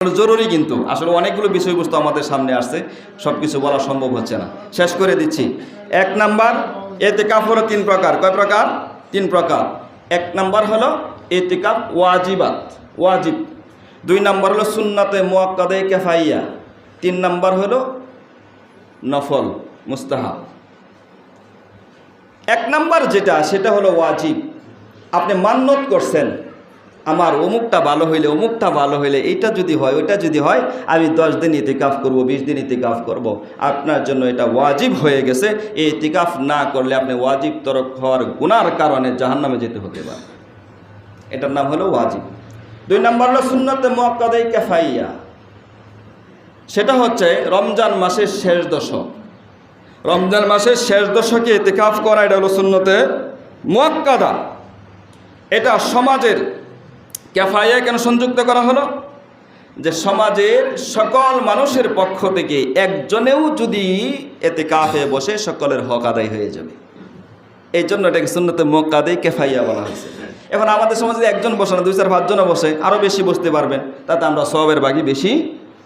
জরুরি কিন্তু। আসলে অনেকগুলো বিষয়বস্তু আমাদের সামনে আসছে সব কিছু বলা সম্ভব হচ্ছে না। শেষ করে দিচ্ছি। এক নাম্বার এতেকাফ হলো তিন প্রকার। কয় প্রকার? তিন প্রকার। এক নাম্বার হলো এতেকাফ ওয়াজিবাত, ওয়াজিব। দুই নাম্বার হলো সুন্নাতে মোয়াক্কাদে কেফাইয়া। তিন নাম্বার হলো নফল, মুস্তাহাব। এক নাম্বার যেটা, সেটা হলো ওয়াজিব। আপনি মান্যত করছেন আমার অমুকটা ভালো হইলে অমুকটা ভালো হইলে এইটা যদি হয়, ওইটা যদি হয়, আমি দশ দিন ইতিকাফ করব, বিশ দিন ইতিকাফ করব। আপনার জন্য এটা ওয়াজিব হয়ে গেছে। এই ইতিকাফ না করলে আপনি ওয়াজিব তরফ হওয়ার গুনার কারণে জাহান্নামে যেতে হতে পারে। এটার নাম হলো ওয়াজিব। দুই নম্বর হলো সুন্নতে মোয়াক্কাদে কেফাইয়া। সেটা হচ্ছে রমজান মাসের শেষ দশক। রমজান মাসের শেষ দশকে ইতিকাফ করা, এটা হলো সুন্নতে মোয়াক্কাদা। এটা সমাজের ক্যাফাইয়া কেন সংযুক্ত করা হলো? যে সমাজের সকল মানুষের পক্ষ থেকে একজনেও যদি এতে কাফে বসে সকলের হক আদায় হয়ে যাবে। এই জন্য এটাকে সুন্নতে মোক্কাদেই কেফাইয়া বলা হয়েছে। এখন আমাদের সমাজে একজন বসে না, দুই চার পাঁচজনও বসে, আরও বেশি বসতে পারবেন। তাতে আমরা সবের বাকি বেশি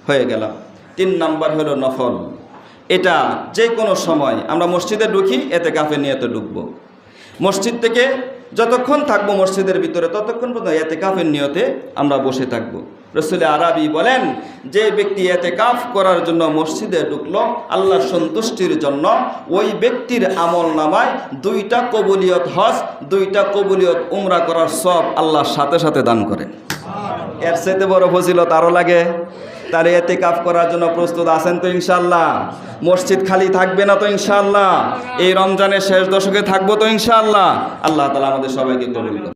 হয়ে গেলাম। তিন নাম্বার হলো নফল। এটা যে কোনো সময় আমরা মসজিদে ঢুকি এতে কাফে নিয়ে তো ঢুকবো। মসজিদ থেকে যতক্ষণ থাকব মসজিদের ভিতরে, ততক্ষণ পর্যন্ত এতে কাফের নিয়তে আমরা বসে থাকব। রসুল আরবি বলেন, যে ব্যক্তি এতে কাফ করার জন্য মসজিদে ঢুকলো, আল্লাহর সন্তুষ্টির জন্য, ওই ব্যক্তির আমল নামায় দুইটা কবুলিয়ত হজ, দুইটা কবুলিয়ত উমরা করার সব আল্লাহর সাথে সাথে দান করেন এর সাথে বড় ফজিলত আরও লাগে। তাহলে এতে কাফ করার জন্য প্রস্তুত আছেন তো ইনশাল্লাহ মসজিদ খালি থাকবে না তো ইনশাল্লাহ এই রমজানের শেষ দশকে থাকব তো ইনশাল্লাহ আল্লাহ তালা আমাদের সবাইকে কবুল